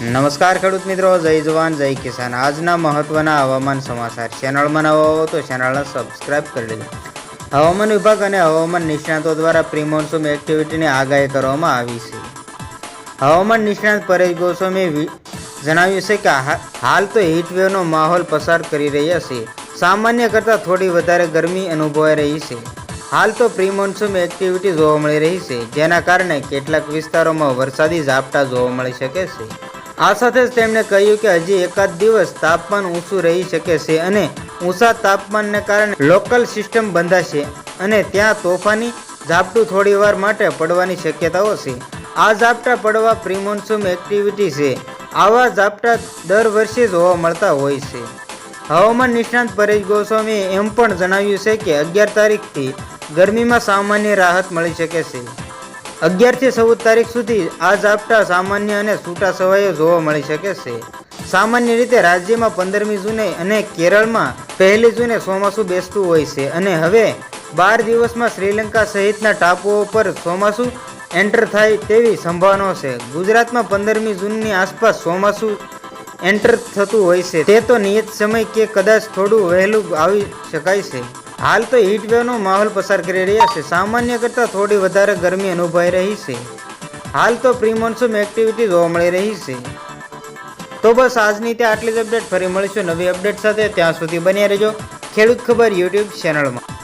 નમસ્કાર ખેડૂત મિત્રો, જય જવાન, જય કિસાન. આજના મહત્વના હવામાન સમાચાર. ચેનલમાં નવા હો તો ચેનલને સબસ્ક્રાઇબ કરી લેજો. હવામાન વિભાગ અને હવામાન નિષ્ણાતો દ્વારા પ્રિમોન્સૂન એક્ટિવિટીની આગાહી કરવામાં આવી છે. હવામાન નિષ્ણાત પરેશ ગોસ્વામીએ જણાવ્યું છે કે હાલ તો હીટવેવનો માહોલ પસાર કરી રહ્યા છે. સામાન્ય કરતાં થોડી વધારે ગરમી અનુભવાઈ રહી છે. હાલ તો પ્રિમોન્સૂમ એક્ટિવિટી જોવા મળી રહી છે. જેના કારણે કેટલાક વિસ્તારોમાં વરસાદી ઝાપટા જોવા મળી શકે છે. આ સાથે જ તેમણે કહ્યું કે હજી એકાદ દિવસ તાપમાન ઊંચું રહી શકે છે અને ઊંચા તાપમાનને કારણે લોકલ સિસ્ટમ બંધાશે અને ત્યાં તોફાની ઝાપટું થોડીવાર માટે પડવાની શક્યતાઓ છે. આ ઝાપટા પડવા પ્રિમોન્સૂન એક્ટિવિટી છે. આવા ઝાપટા દર વર્ષે જોવા મળતા હોય છે. હવામાન નિષ્ણાંત પરેશ ગોસ્વામીએ એમ પણ જણાવ્યું છે કે અગિયાર તારીખથી ગરમીમાં સામાન્ય રાહત મળી શકે છે. અગિયારથી ચૌદ તારીખ સુધી આ ઝાપટા સામાન્ય અને છૂટા છવાયો જોવા મળી શકે છે. સામાન્ય રીતે રાજ્યમાં પંદરમી જૂને અને કેરળમાં પહેલી જૂને ચોમાસું બેસતું હોય છે અને હવે બાર દિવસમાં શ્રીલંકા સહિતના ટાપુઓ પર ચોમાસું એન્ટર થાય તેવી સંભાવનાઓ છે. ગુજરાતમાં પંદરમી જૂનની આસપાસ ચોમાસું એન્ટર થતું હોય છે. તે તો નિયત સમય કે કદાચ થોડું વહેલું આવી શકાય છે. હાલ તો હીટ વેવનો માહોલ પસાર કરી રહ્યા છે. સામાન્ય કરતાં થોડી વધારે ગરમી અનુભવાઈ રહી છે. હાલ તો પ્રી મોન્સૂન એક્ટિવિટી જોવા મળી રહી છે. તો બસ આજની ત્યાં આટલી જ અપડેટ ફરી મળીશું નવી અપડેટ સાથે. ત્યાં સુધી બન્યા રહેજો. ખેડૂત ખબર યુટ્યુબ ચેનલમાં.